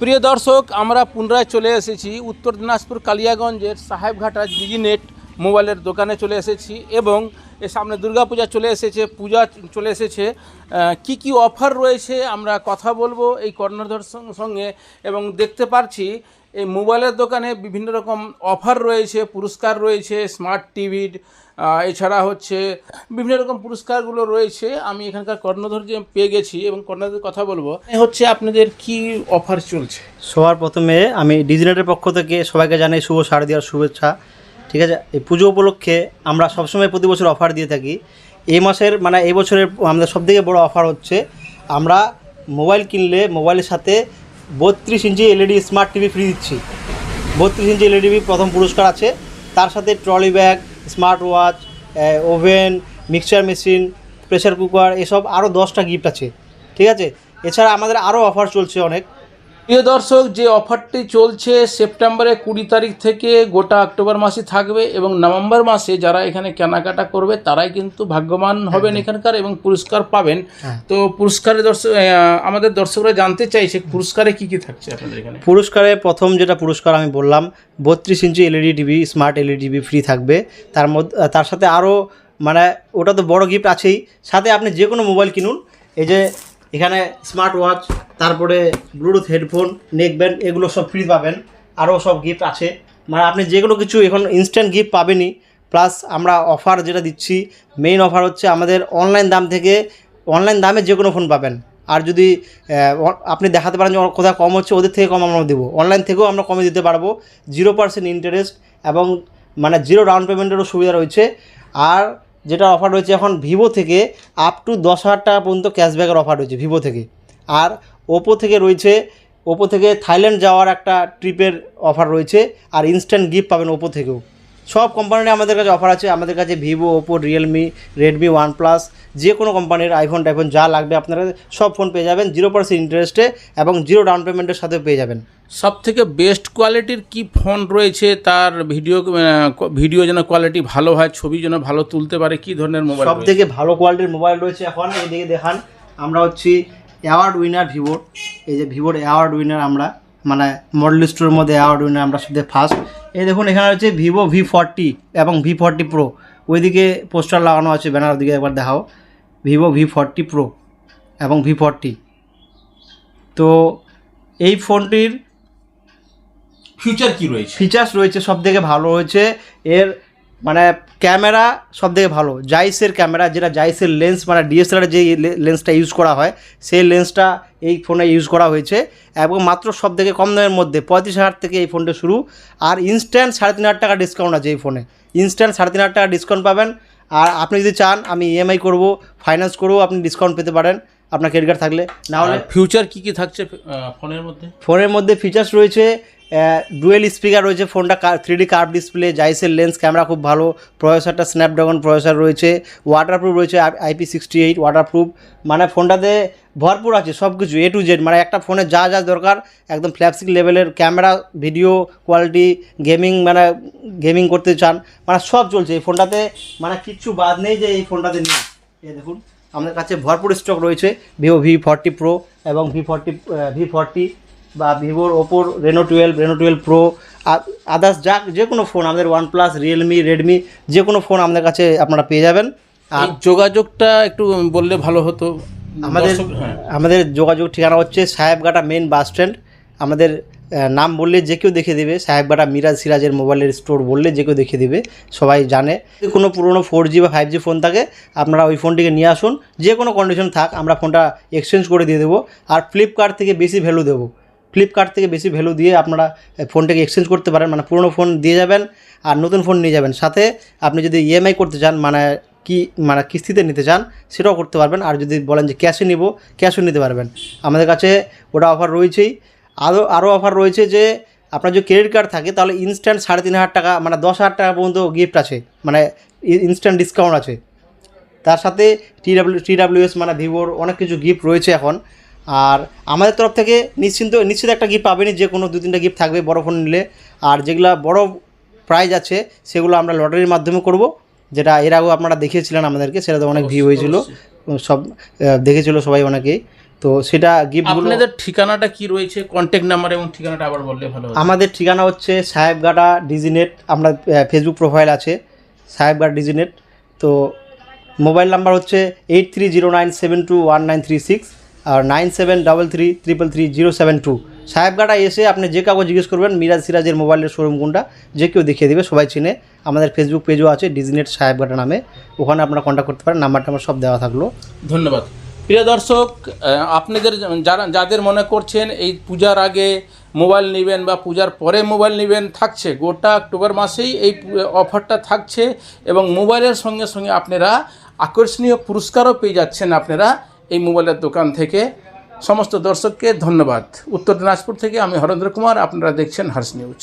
প্রিয় দর্শক, আমরা পুনরায় চলে এসেছি উত্তর দিনাজপুর কালিয়াগঞ্জের সাহেবঘাটা ডিজিনেট মোবাইলের দোকানে চলে এসেছি এবং এর সামনে দুর্গাপূজা চলে এসেছে, পূজা চলে এসেছে। কি কি অফার রয়েছে আমরা কথা বলব এই কর্ণধর সঙ্গে এবং দেখতে পারছি এই মোবাইলের দোকানে বিভিন্ন রকম অফার রয়েছে, পুরস্কার রয়েছে স্মার্ট টিভির এছাড়া হচ্ছে বিভিন্ন রকম পুরস্কারগুলো রয়েছে। আমি এখানকার কর্ণধর যে পেয়ে গেছি এবং কর্ণধর কথা বলব হচ্ছে আপনাদের কি অফার চলছে? সবার প্রথমে আমি ডিজিনেটের পক্ষ থেকে সবাইকে জানাই শুভ শারদীয়ার শুভেচ্ছা। ঠিক আছে? এই পুজো উপলক্ষে আমরা সবসময় প্রতি বছর অফার দিয়ে থাকি। এই মাসের মানে এই বছরের আমাদের সবথেকে বড় অফার হচ্ছে, আমরা মোবাইল কিনলে মোবাইলের সাথে বত্রিশ inch LED smart TV free দিচ্ছি। বত্রিশ ইঞ্চি এলইডি প্রথম পুরস্কার আছে। তার সাথে trolley bag smart watch oven mixture machine pressure cooker এসব আরও দশটা গিফট আছে। ঠিক আছে? এছাড়া আমাদের আরও অফার চলছে অনেক। প্রিয় দর্শক যে অফারটি চলছে সেপ্টেম্বরে কুড়ি তারিখ থেকে গোটা অক্টোবর মাসে থাকবে এবং নভেম্বর মাসে যারা এখানে কেনাকাটা করবে তারাই কিন্তু ভাগ্যবান হবেন এখানকার এবং পুরস্কার পাবেন। হ্যাঁ। তো পুরস্কারে দর্শক আমাদের দর্শকরা জানতে চাইছে পুরস্কারে কি কি থাকছে আপনাদের এখানে? পুরস্কারে প্রথম যেটা পুরস্কার আমি বললাম বত্রিশ inch LED TV smart LED TV free থাকবে। তার মধ্যে তার সাথে আরও মানে ওটা তো বড় গিফট আছেই। সাথে আপনি যে কোনো মোবাইল কিনুন এই যে এখানে স্মার্ট ওয়াচ তারপরে ব্লুটুথ হেডফোন নেক ব্যান্ড এগুলো সব ফ্রি পাবেন। আরও সব গিফট আছে। মানে আপনি যে কোনো কিছু এখন ইনস্ট্যান্ট গিফট পাবেনই। প্লাস আমরা অফার যেটা দিচ্ছি মেইন অফার হচ্ছে আমাদের অনলাইন দাম থেকে অনলাইন দামে যে কোনো ফোন পাবেন। আর যদি আপনি দেখাতে পারেন যে কোথাও কম হচ্ছে, ওদের থেকে কম আমরা দেবো। অনলাইন থেকেও আমরা কমে দিতে পারব। জিরো পার্সেন্ট ইন্টারেস্ট এবং মানে জিরো ডাউন পেমেন্টেরও সুবিধা রয়েছে। আর যেটা অফার রয়েছে এখন ভিভো থেকে আপ টু দশ হাজার টাকা পর্যন্ত ক্যাশব্যাকের অফার রয়েছে ভিভো থেকে। আর ওপো থেকে রয়েছে ওপো থেকে থাইল্যান্ড যাওয়ার একটা ট্রিপের অফার রয়েছে আর ইনস্ট্যান্ট গিফট পাবেন ওপো থেকেও। সব কোম্পানির আমাদের কাছে অফার আছে আমাদের কাছে Vivo Oppo Realme Redmi OnePlus যে কোনো কোম্পানির আইফোন টাইফোন যা লাগবে আপনারা সব ফোন পেয়ে যাবেন জিরো পার্সেন্ট ইন্টারেস্টে এবং জিরো ডাউন পেমেন্টের সাথে পেয়ে যাবেন। সব থেকে বেস্ট কোয়ালিটির কি ফোন রয়েছে তার ভিডিও ভিডিও যেন কোয়ালিটি ভালো হয় ছবি যেন ভালো তুলতে পারে কি ধরনের মোবাইল সব থেকে ভালো কোয়ালিটির মোবাইল রয়েছে এখন এইদিকে দেখান আমরা হচ্ছি অ্যাওয়ার্ড উইনার ভিভোর এই যে ভিভোর অ্যাওয়ার্ড উইনার আমরা মানে মডেল স্টোরের মধ্যে অ্যাওয়ার্ড উইনার আমরা সবথেকে ফার্স্ট এই দেখুন এখানে হচ্ছে ভিভো ভি ফর্টি এবং ভি ফর্টি প্রো ওইদিকে পোস্টার লাগানো আছে ব্যানার দিকে একবার দেখাও। ভিভো ভি ফর্টি প্রো এবং ভি ফর্টি তো এই ফোনটির ফিচার কি রয়েছে? ফিচার্স রয়েছে সব থেকে ভালো রয়েছে এর মানে ক্যামেরা সব থেকে ভালো। জাইসের ক্যামেরা যেটা জাইসের লেন্স মানে ডিএসএলআর যে লেন্সটা ইউজ করা হয় সেই লেন্সটা এই ফোনে ইউজ করা হয়েছে এবং মাত্র সব থেকে কম দামের মধ্যে পঁয়ত্রিশ হাজার থেকে এই ফোনটা শুরু। আর ইনস্ট্যান্ট সাড়ে তিন হাজার টাকা ডিসকাউন্ট আছে এই ফোনে ইনস্ট্যান্ট সাড়ে তিন হাজার টাকা ডিসকাউন্ট পাবেন। আর আপনি যদি চান আমি ইএমআই করব ফাইন্যান্স করব আপনি ডিসকাউন্ট পেতে পারেন। আপনার ক্রেডিট কার্ড থাকলে। না হলে ফিউচার কী কী থাকছে ফোনের মধ্যে? ফোনের মধ্যে ফিচার্স রয়েছে ডুয়েল স্পিকার রয়েছে, ফোনটা থ্রি ডি কার্ভ ডিসপ্লে জাইসের লেন্স ক্যামেরা খুব ভালো, প্রসেসরটা স্ন্যাপড্রাগন প্রসেসর রয়েছে ওয়াটারপ্রুফ রয়েছে আইপি সিক্সটি এইট ওয়াটারপ্রুফ মানে ফোনটাতে ভরপুর আছে সব কিছু এ টু জেড মানে একটা ফোনে যা যা দরকার, একদম ফ্ল্যাপসিক লেভেলের ক্যামেরা ভিডিও কোয়ালিটি গেমিং মানে গেমিং করতে চান মানে সব চলছে, এই ফোনটাতে মানে কিচ্ছু বাদ নেই যে এই ফোনটাতে নেই। এই দেখুন, আমাদের কাছে ভরপুর স্টক রয়েছে ভিভো ভি ফর্টি প্রো এবং ভি ফর্টি ভি ফর্টি বা ভিভোর ওপোর Reno twelve Reno twelve pro others যা যে কোনো ফোন আমাদের ওয়ান প্লাস রিয়েলমি রেডমি যে কোনো ফোন আমাদের কাছে আপনারা পেয়ে যাবেন। আর যোগাযোগটা একটু বললে ভালো হতো। আমাদের হ্যাঁ। আমাদের যোগাযোগ ঠিকানা হচ্ছে সাহেবঘাটা মেন বাস স্ট্যান্ড আমাদের নাম বললে যে কেউ দেখে দেবে। সাহেবঘাটা মিরাজ সিরাজের মোবাইলের স্টোর বললে যে কেউ দেখে দেবে। সবাই জানে। যদি কোনো পুরনো ফোর জি বা ফাইভ জি ফোন থাকে আপনারা ওই ফোনটিকে নিয়ে আসুন। যে কোনো কন্ডিশন থাক আমরা ফোনটা এক্সচেঞ্জ করে দিয়ে দেবো। আর ফ্লিপকার্ট থেকে বেশি ভ্যালু দেবো। ফ্লিপকার্ট থেকে বেশি ভ্যালু দিয়ে আপনারা ফোনটাকে এক্সচেঞ্জ করতে পারেন। মানে পুরনো ফোন দিয়ে যাবেন আর নতুন ফোন নিয়ে যাবেন। সাথে আপনি যদি ইএমআই করতে চান মানে কি মানে কিস্তিতে নিতে চান, সেটাও করতে পারবেন। আর যদি বলেন যে ক্যাশে নিব ক্যাশও নিতে পারবেন। আমাদের কাছে ওটা অফার রয়েছেই। আরও আরও অফার রয়েছে যে, আপনার যদি ক্রেডিট কার্ড থাকে, তাহলে ইনস্ট্যান্ট সাড়ে তিন হাজার টাকা মানে দশ হাজার টাকা পর্যন্ত গিফট আছে। মানে ইনস্ট্যান্ট ডিসকাউন্ট আছে। তার সাথে টি ডাব্লিউ টি ডাব্লিউএস মানে ভিভোর অনেক কিছু গিফট রয়েছে এখন। আর আমাদের তরফ থেকে নিশ্চিন্ত নিশ্চিত একটা গিফট পাবেনই যে কোনো দু তিনটা গিফট থাকবে বড় ফোন নিলে। আর যেগুলো বড় প্রাইজ আছে সেগুলো আমরা লটারির মাধ্যমে করব। যেটা এর আগেও আপনারা দেখিয়েছিলেন আমাদেরকে সেটা তো অনেক ভিউ হয়েছিল। সব দেখেছিল সবাই অনেকেই। তো সেটা গিফটগুলো আপনাদের ঠিকানাটা কি রয়েছে? কন্ট্যাক্ট নাম্বার এবং ঠিকানাটা আবার বললে ভালো আমাদের ঠিকানা হচ্ছে সাহেবগাটা ডিজিনেট আমরা ফেসবুক প্রোফাইল আছে সাহেবগাটা ডিজিনেট। তো মোবাইল নাম্বার হচ্ছে eight three zero nine seven two one nine three six আর nine seven double three triple three zero seven two. সাহেবগাটা এসে আপনি যে কাউকে জিজ্ঞেস করবেন, মিরাজ সিরাজের মোবাইলের শোরুম কোনটা, যে কেউ দেখিয়ে দেবে, সবাই চিনে। আমাদের ফেসবুক পেজও আছে ডিজিনেট সাহেবগাটা নামে। ওখানে আপনারা কন্ট্যাক্ট করতে পারেন নাম্বার টাম্বার সব দেওয়া থাকল। ধন্যবাদ। প্রিয় দর্শক আপনাদের যারা, যাদের মনে করছেন এই পূজার আগে মোবাইল নেবেন বা পূজার পরে মোবাইল নেবেন, থাকছে। গোটা অক্টোবর মাসেই এই অফারটা থাকছে এবং মোবাইলের সঙ্গে সঙ্গে আপনারা আকর্ষণীয় পুরস্কারও পেয়ে যাচ্ছেন আপনারা। এই মোবাইলের দোকান থেকে সমস্ত দর্শককে ধন্যবাদ। উত্তর দিনাজপুর থেকে আমি হরেন্দ্র কুমার, আপনারা দেখছেন হার্স নিউজ।